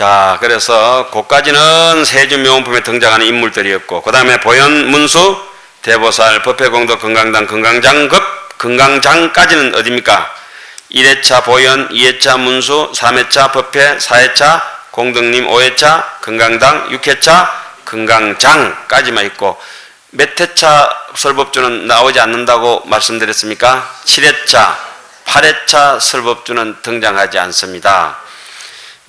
자, 그래서 고까지는 세주명품에 등장하는 인물들이었고, 그 다음에 보현 문수, 대보살, 법회공도, 건강당, 건강장급, 건강장까지는 어디입니까? 1회차 보현, 2회차 문수, 3회차 법회, 4회차 공덕님, 5회차 건강당, 6회차 건강장까지만 있고, 몇 회차 설법주는 나오지 않는다고 말씀드렸습니까? 7회차, 8회차 설법주는 등장하지 않습니다.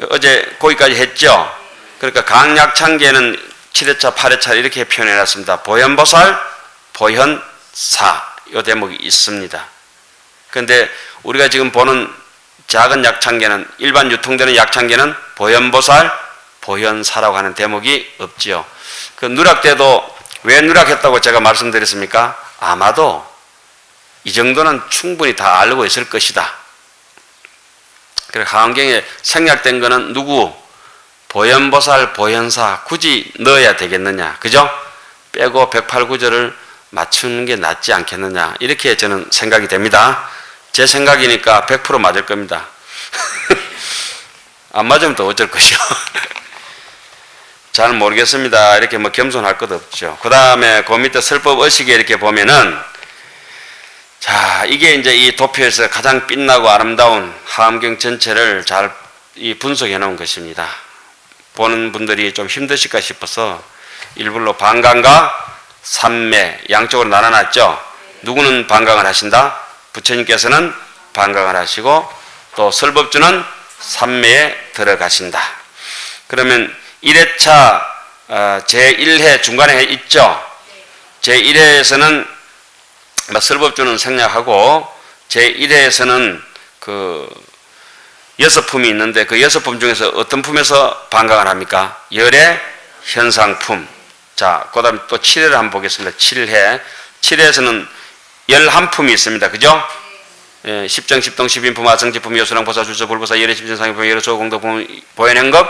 어제 거기까지 했죠. 그러니까 강약창계는 7회차, 8회차 이렇게 표현해 놨습니다. 보현보살, 보현사 이 대목이 있습니다. 그런데 우리가 지금 보는 작은 약창계는 일반 유통되는 약창계는 보현보살, 보현사라고 하는 대목이 없지요. 그 누락 때도 왜 누락했다고 제가 말씀드렸습니까? 아마도 이 정도는 충분히 다 알고 있을 것이다. 그래 하원경에 생략된 거는 누구? 보현보살, 보현사 굳이 넣어야 되겠느냐? 그죠? 빼고 108구절을 맞추는 게 낫지 않겠느냐? 이렇게 저는 생각이 됩니다. 제 생각이니까 100% 맞을 겁니다. 안 맞으면 또 어쩔 것이요. 잘 모르겠습니다. 이렇게 뭐 겸손할 것 없죠. 그 다음에 그 밑에 설법 의식에 이렇게 보면은 자, 이게 이제 이 도표에서 가장 빛나고 아름다운 하암경 전체를 잘이 분석해 놓은 것입니다. 보는 분들이 좀 힘드실까 싶어서 일부러 반강과 삼매 양쪽으로 나눠놨죠. 누구는 반강을 하신다? 부처님께서는 반강을 하시고 또 설법주는 삼매에 들어가신다. 그러면 1회차 제1회 중간에 해 있죠. 제1회에서는 설법주는 생략하고 제1회에서는 그 여섯 품이 있는데 그 여섯 품 중에서 어떤 품에서 반강을 합니까? 열의 현상품. 자, 그 다음에 또 7회를 한번 보겠습니다. 7회. 7회에서는 11품이 있습니다. 그죠? 예, 십정, 십동, 십인품, 아성지품, 여수랑 보사, 줄서, 불보사, 열의 십진상품, 열의 소공덕품, 보현행급,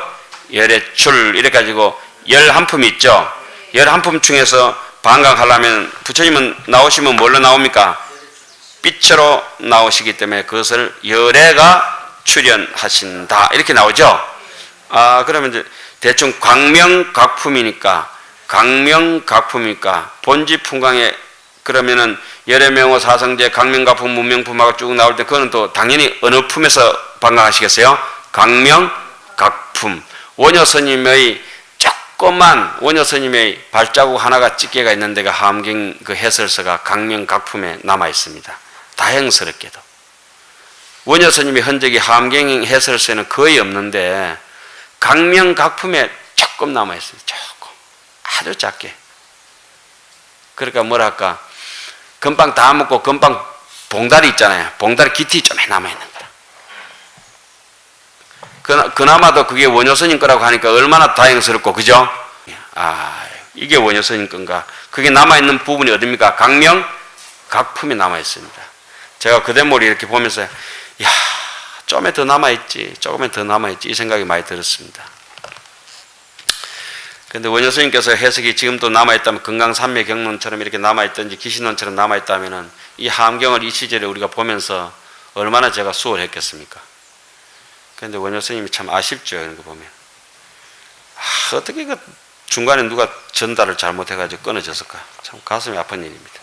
열의 출, 이렇게 가지고 11품이 있죠? 11품 중에서 반강하려면 부처님은 나오시면 뭘로 나옵니까? 빛으로 나오시기 때문에 그것을 열애가 출연하신다. 이렇게 나오죠? 아, 그러면 이제 대충 광명각품이니까, 강명각품이니까, 본지풍광에 그러면은 열애명호 사성제 강명각품 문명품하고 쭉 나올 때 그거는 또 당연히 어느 품에서 반강하시겠어요? 강명각품. 원효 스님의 조그만 원효 스님의 발자국 하나가 집게가 있는 데가 함경 그 해설서가 강명각품에 남아 있습니다. 다행스럽게도. 원효 스님의 흔적이 함경 해설서에는 거의 없는데 강명각품에 조금 남아 있습니다. 조금. 아주 작게. 그러니까 뭐랄까 금방 다 먹고 금방 봉다리 있잖아요. 봉다리 깃이 좀 남아 있는. 그나, 그나마도 그게 원효 스님 거라고 하니까 얼마나 다행스럽고 그죠? 아 이게 원효 스님 건가? 그게 남아 있는 부분이 어딥니까? 강명 각품이 남아 있습니다. 제가 그 대목을 이렇게 보면서 야 좀에 더 남아 있지, 조금에 더 남아 있지 이 생각이 많이 들었습니다. 근데 원효 스님께서 해석이 지금도 남아있다면 건강산매 경론처럼 이렇게 남아있든지 기신론처럼 남아있다면은 이 함경을 이 시절에 우리가 보면서 얼마나 제가 수월했겠습니까? 그런데 원효 스님이 참 아쉽죠. 이런 거 보면. 아, 어떻게 그 중간에 누가 전달을 잘못해가지고 끊어졌을까? 참 가슴이 아픈 일입니다.